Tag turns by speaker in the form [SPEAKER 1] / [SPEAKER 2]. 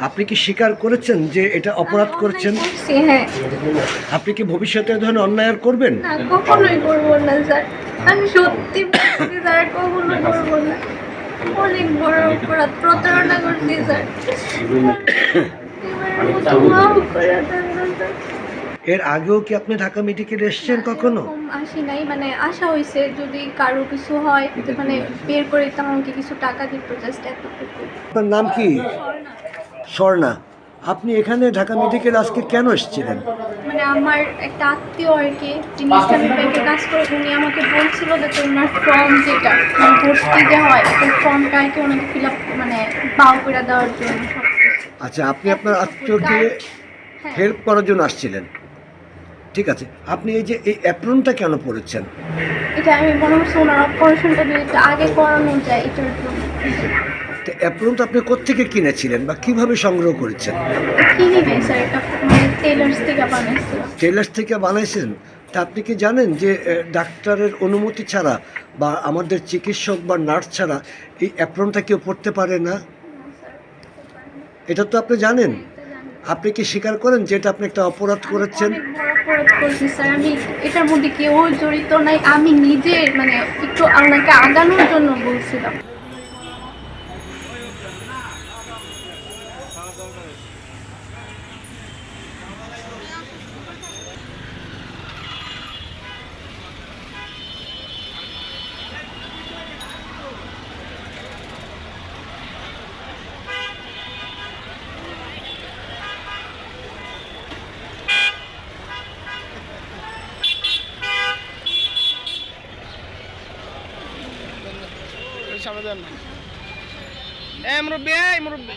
[SPEAKER 1] আপনি কি স্বীকার করেছেন যে এটা অপরাধ করেছেন?
[SPEAKER 2] হ্যাঁ
[SPEAKER 1] আপনি কি ভবিষ্যতে এ ধরনের অন্যায় আর করবেন?
[SPEAKER 2] না কখনোই করব না স্যার। আমি সত্যি স্যার কখনোই করব না। অনেক বড় অপরাধ প্রতারণা করছি করে স্যার।
[SPEAKER 1] এর আগেও কি আপনি ঢাকা মেডিকেল এসেছেন কখনো?
[SPEAKER 2] আসি নাই মানে আশা হয়েছে যদি কারও কিছু হয় মানে বের করে দিতাম আমাকে কিছু টাকা দিত জাস্ট এতটুকু
[SPEAKER 1] আপনার নাম কি? স্বর্ণা। আপনি এখানে ঢাকা মেডিকেল আজকে কেন এসেছিলেন?
[SPEAKER 2] মানে আমার একটা আত্মীয় আর কি যিনি ইসলামিক ব্যাংকে কাজ করে উনি আমাকে বলছিল যে তোমার ফর্ম যেটা মানে ভর্তি যে হয় ওই ফর্মটা আর কি ওনাকে ফিল আপ মানে পাও করে দেওয়ার জন্য
[SPEAKER 1] আচ্ছা আপনি আপনার আত্মীয়কে হেল্প করার জন্য আসছিলেন। ঠিক আছে আপনি এই যে এই অ্যাপ্রনটা কেন পড়েছেন
[SPEAKER 2] এটা আমি মনে হচ্ছে ওনার অপারেশনটা যদি একটু আগে করানো যায় এটার জন্য
[SPEAKER 1] তো অ্যাপ্রনটা আপনি কোত্থেকে কিনেছিলেন বা কীভাবে সংগ্রহ করেছেন?
[SPEAKER 2] স্যার এটা মানে টেলার্স থেকে বানাইছিলাম
[SPEAKER 1] টেলার্স থেকে বানাইছেন? তা আপনি কি জানেন যে ডাক্তারের অনুমতি ছাড়া বা আমাদের চিকিৎসক বা নার্স ছাড়া এই অ্যাপ্রনটা কেউ পড়তে পারে না? এটা তো আপনি জানেন। আপনি কি স্বীকার করেন যে এটা আপনি একটা অপরাধ করেছেন?
[SPEAKER 2] অপরাধ আমি এটার মধ্যে কেউ জড়িত নাই। আমি নিজে মানে একটু আপনাকে আগানোর জন্য বলছিলাম।
[SPEAKER 3] সামনে দেন। এ মুরব্বী এই মুরব্বী।